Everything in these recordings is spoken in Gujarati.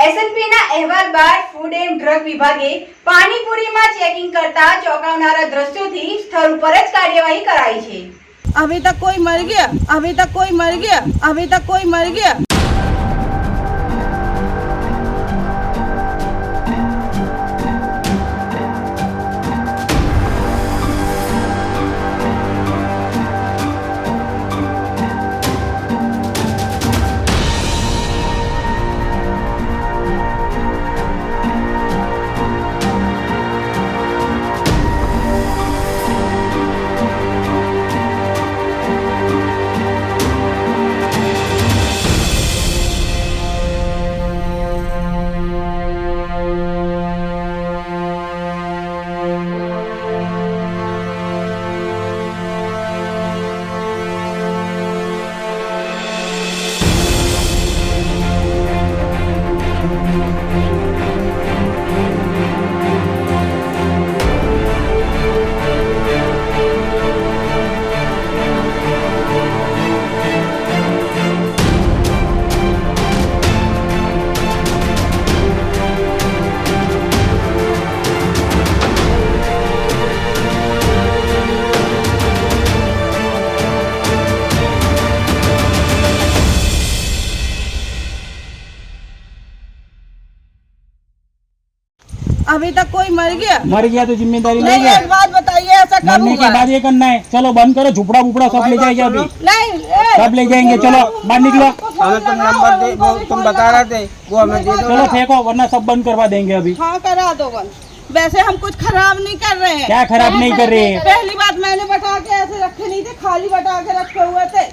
એસએનપીના અહેવાલ બાદ ફૂડ એન્ડ ડ્રગ વિભાગે પાણીપુરીમાં ચેકિંગ કરતા ચોંકાવનારા દ્રશ્યોથી સ્થળ ઉપર જ કાર્યવાહી કરાઈ છે. અભી તક કોઈ મર ગયા અભી તક કોઈ મર ગયા અભી તક કોઈ મર ગયા अभी तक कोई मर गया मर गया तो जिम्मेदारी नहीं नहीं एक बात बताइए ऐसा कब मरने के हुआ बाद ये करना है चलो बंद करो झुपड़ा उपड़ा सब ले जाएंगे अभी नहीं ए, सब ले जाएंगे चलो बाहर निकलो हमें तुम नंबर दे वो तुम बता रहे थे वो हमें दे दो चलो फेंको वरना सब बंद करवा देंगे अभी हाँ करा दो बंद वैसे हम कुछ खराब नहीं कर रहे हैं क्या खराब नहीं कर रहे हैं पहली बात मैंने बता के ऐसे रखे नहीं थे खाली बता के रखे हुए थे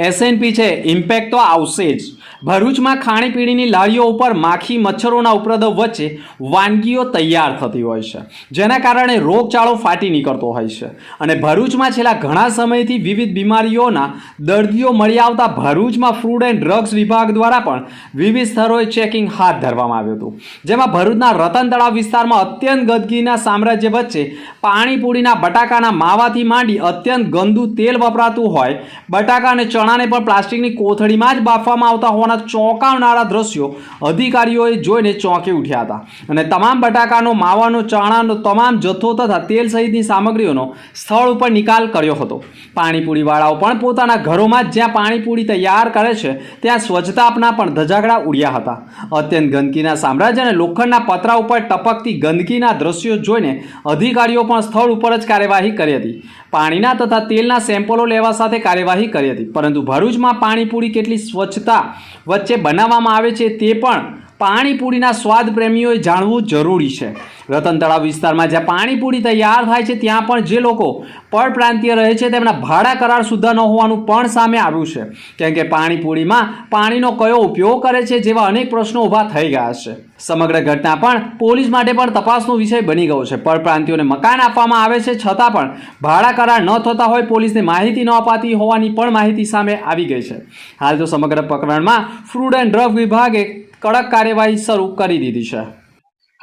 એસએનપી છે ઇમ્પેક્ટ તો આવશે જ ભરૂચમાં ખાણીપીણીની લારીઓ ઉપર માખી મચ્છરોના ઉપદ્રવ વચ્ચે વાનગીઓ તૈયાર થતી હોય છે, જેના કારણે રોગચાળો ફાટી નીકળતો હોય છે. અને ભરૂચમાં છેલ્લા ઘણા સમયથી વિવિધ બીમારીઓના દર્દીઓ મળી આવતા ભરૂચમાં ફૂડ એન્ડ ડ્રગ્સ વિભાગ દ્વારા પણ વિવિધ સ્થળોએ ચેકિંગ હાથ ધરવામાં આવ્યું હતું. જેમાં ભરૂચના રતન તળાવ વિસ્તારમાં અત્યંત ગંદકીના સામ્રાજ્ય વચ્ચે પાણીપુરીના બટાકાના માવાથી માંડી અત્યંત ગંદુ તેલ વપરાતું હોય. બટાકા અને ચણાને પણ પ્લાસ્ટિકની કોથળીમાં જ બાફવામાં આવતા હોવાના ચોંકાવનારા દ્રશ્યો અધિકારીઓએ જોઈને ચોંકી ઉઠ્યા હતા. અને તમામ બટાકાનો, માવાનો, ચાણાનો, તમામ જથ્થો તથા તેલ સહિતની સામગ્રીઓનો સ્થળ ઉપર નિકાલ કર્યો હતો. પાણીપુરીવાળાઓ પણ પોતાના ઘરોમાં જ્યાં પાણીપુરી તૈયાર કરે છે, ત્યાં સ્વચ્છતાપના પણ ધજાગડા ઉડ્યા હતા. અત્યંત ગંદકીના સામ્રાજ્ય અને લોખંડના પતરા ઉપર ટપકતી ગંદકીના દ્રશ્યો જોઈને અધિકારીઓ પણ સ્થળ ઉપર જ કાર્યવાહી કરી હતી. પાણીના તથા તેલના સેમ્પલો લેવા સાથે કાર્યવાહી કરી હતી. પરંતુ ભરૂચમાં પાણીપુરી કેટલી સ્વચ્છતા વચ્ચે બનાવવામાં આવે છે તે પણ પાણીપુરીના સ્વાદ પ્રેમીઓએ જાણવું જરૂરી છે. રતન તળાવ વિસ્તારમાં જ્યાં પાણીપુરી તૈયાર થાય છે, ત્યાં પણ જે લોકો પરપ્રાંતીય રહે છે, તેમના ભાડા કરાર સુદ્ધા ન હોવાનું પણ સામે આવ્યું છે. કેમ કે પાણીપુરીમાં પાણીનો કયો ઉપયોગ કરે છે, જેવા અનેક પ્રશ્નો ઊભા થઈ ગયા છે. સમગ્ર ઘટના પણ પોલીસ માટે પણ તપાસનો વિષય બની ગયો છે. પરપ્રાંતિઓને મકાન આપવામાં આવે છે, છતાં પણ ભાડા કરાર ન થતા હોય, પોલીસને માહિતી ન અપાતી હોવાની પણ માહિતી સામે આવી ગઈ છે. હાલ તો સમગ્ર પ્રકરણમાં ફૂડ એન્ડ ડ્રગ વિભાગે કડક કાર્યવાહી શરૂ કરી દીધી છે.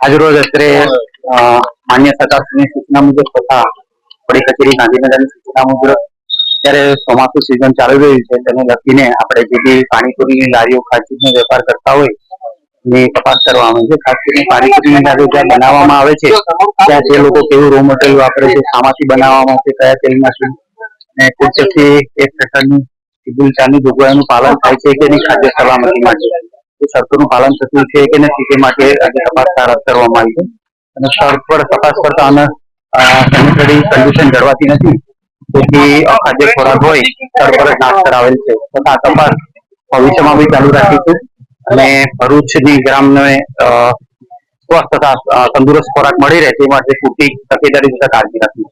આજરોજ અત્રે માન્ય સરકારની સૂચના મુજબ તથા વડી કચેરી ગાંધીનગરની સૂચના મુજબ અત્યારે ચોમાસું સિઝન ચાલી રહ્યું છે. તેને લખીને આપણે જે બી પાણીપુરીની લારીઓ ખાસીનો વેપાર કરતા હોય, ની તપાસ કરવામાં આવે. છે ખાસ કરીને પાણીપુરીની લારીઓ જ્યાં બનાવવામાં આવે છે, ત્યાં જે લોકો કેવું રો મટીરિયલ વાપરે છે, શામાંથી બનાવવામાં આવે છે કયા શું અને કુદરતી એક પ્રકારની સિવિલ જોગવાઈનું પાલન થાય છે કે નહીં, ખાદ્ય સલામતી માટે શરતોનું પાલન થતું છે કે નથી તે માટે તપાસ હાથ કરવામાં આવી છે. અને સ્થળ પર તપાસ કરતા અમે સેનિટરી કન્ડિશન જળવાતી નથી. તેથી અખાદ્ય ખોરાક હોય, સ્થળ પર નાશ કરાવેલ છે. તથા તપાસ ભવિષ્યમાં બી ચાલુ રાખીશું અને ભરૂચની ગ્રામને સ્વસ્થ તથા તંદુરસ્ત ખોરાક મળી રહે તે માટે પૂરતી તકેદારી તથા કાળજી રાખીશું